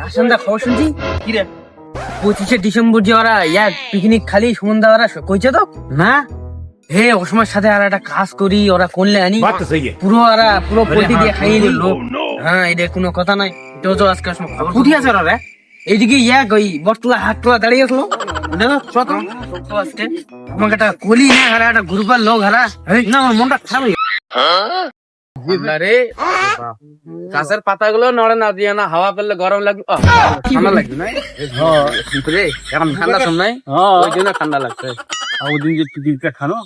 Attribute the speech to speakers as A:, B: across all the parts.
A: আসন্দা খবর শুনছি?
B: কি রে?
A: পঁচিশে ডিসেম্বর যে ওরা এক পিকনিক খালি সন্ধ্যা ওরা কইছে তো?
B: না?
A: হে অসময়ের সাথে আর একটা কাজ করি ওরা করলে আনি। পুরো ওরা পুরো পোল্টি দিয়ে হ্যাঁ,
C: খাইয়ে দিল।
A: হ্যাঁ এটা কোনো কথা নাই। এটাও তো আজকে খবর
B: উঠি আছে ওরা
A: এইদিকে এক ওই বটলা হাটলা দাঁড়িয়ে আসলো। হ্যাঁ, আমাকে একটা কলি না হারা একটা গ্রুপের লোক হারা।
B: না আমার মনটা খারাপ রে গাছের পাতাগুলো নড়ে না দিয়ে না হাওয়া পেলে গরম লাগবে। ঠান্ডা লাগবে না রে এখন ঠান্ডা সময় ওই জন্য ঠান্ডা লাগছে।
C: ওদিন যে টিকিটটা খানো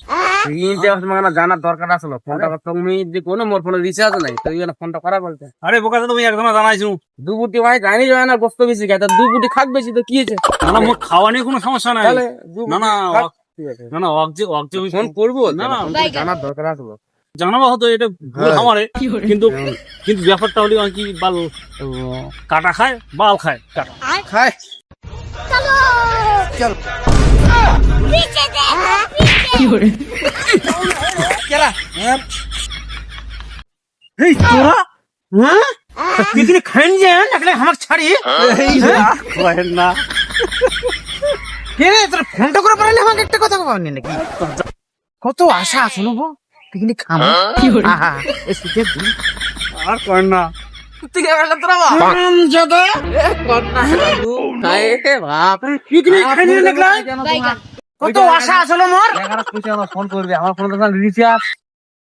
B: জানার দরকার আসলো ফোনটা তুমি যে কোনো মোর ফোনে রিচার্জ নাই ফোনটা করা বলতে।
C: আরে বোকা তো তুমি একদম জানাইছো।
B: দু বুটি ভাই জানি যায় না গোস্ত বেশি খাই তা দু বুটি খাক বেশি তো কি হয়েছে?
C: না মোর খাওয়া নিয়ে কোনো সমস্যা নাই। না না। না না অকজে অকজে
B: ফোন করব?
C: না
B: জানার দরকার আসলো
C: জানাব হতো এটা ভুল আমারে কিন্তু কিন্তু ব্যাপারটা হলো কি বাল কাটা খায় বাল খায় কাটা।
B: খায়।
A: এই তোরা হ্যাঁ? পিকনিক খাইন যে একলে আমাকে ছাড়ি।
C: না
A: কে রে তোর ফোনটা করে পারলে আমাকে একটা কথা বলনি নাকি? কত আশা আছে নেব? পিকনিক খাব আহা এই শীতের দিন।
C: আর করেন না।
A: দেখলাম কত আশা আছে মোর?
B: ফোন করবে। আমার ফোন রিচার্জ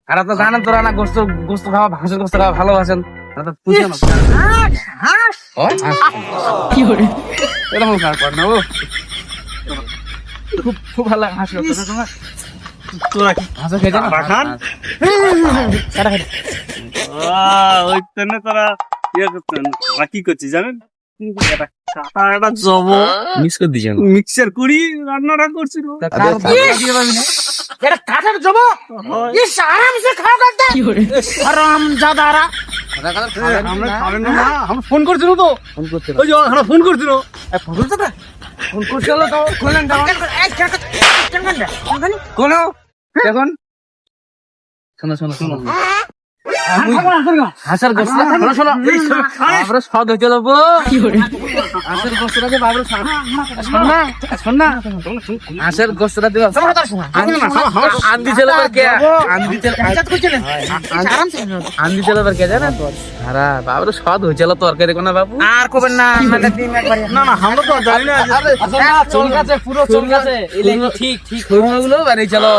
B: আর তো জানেন তোরা না গোস্ত গোস্ত খাওয়া ভাঙসের গোস্ত খাওয়া ভালোবাসেন। এরকম কার কর না খুব খুব ভালো হাসি
C: তোরা কি?
B: হাসো খেয়ে যাও
C: পাঠান ওই তেনে তারা ইয়ে করতেন কি করছি জানেন? একটা জব।
B: মিস করে দিছেন
C: মিক্সার করি রান্নাটা করছিল
A: এটা কাঠের জব? ইস আরাম সে করতে আরাম জাদারা
C: আমরা খাবেন না আমরা ফোন করছিল তো।
B: ফোন করতে
C: ওই যে ফোন করছিল
A: ফোন করতে ফোন করছিল তো? দাও
B: দেখুন। শোনো শোনো শোনো। হাসার গোস্ত শোনো শোনো বাবরে স্বাদ হয়ে চলো বো হাঁসের গোস্তটা যে শোন না শোন না। হাঁসের গোস্তটা দিবা আন্দি কে? কে জানেন হারা বাবরে স্বাদ হয়ে তরকারি কোনা বাবু।
A: আর কবেন না মানে দিন একবার
C: না না আমরা তো জানি না। যে-
A: চল পুরো চল গেছে
B: ঠিক ঠিক। গুলো বাড়ি চলো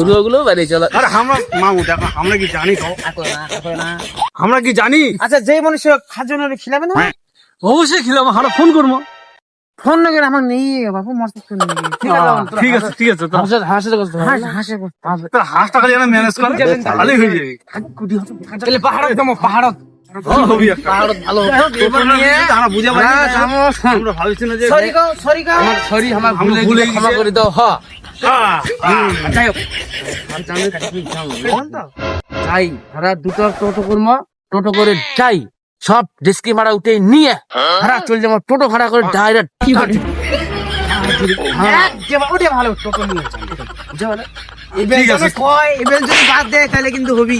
B: সরু গুলো বাড়ি চলো।
C: আরে আমরা মামু দেখো আমরা কি জানি তো? আমরা কি জানি?
A: আচ্ছা যে মনুষ্য খাজনের খিলাবে না?
C: অবশ্যই খেলাম আমরা ফোন করব।
A: ফোন নগর আমার নেই বাবু মস্ত শুনে ঠিক আছে
C: ঠিক আছে ঠিক আছে তো
B: হাঁসের হাঁসের গোস্ত
A: হাস। হাসে
C: তোর হাঁসটা খালি ম্যানেজ করে ভালোই হয়ে যাবে।
A: তাহলে পাহাড় একদম পাহাড়
B: হ্যাঁ,
C: না। না যে
A: সরি গো সরি গো
B: আমার সরি আমার ভুলে
C: ভুলে
B: ক্ষমা করে দাও হ।
C: আহ, আহ,
B: যাই হোক। যাই দুটো টোটো করব টোটো করে যাই। সব ডিস্কি ভাড়া উঠে নিয়ে হারা চলে যাব টোটো ভাড়া করে ডাইরেক্ট
A: ওটা ভালো টোটো নিয়ে।
C: ঠিক এবার
A: কয় এবার যদি বাদ দেয় তাহলে কিন্তু হবি।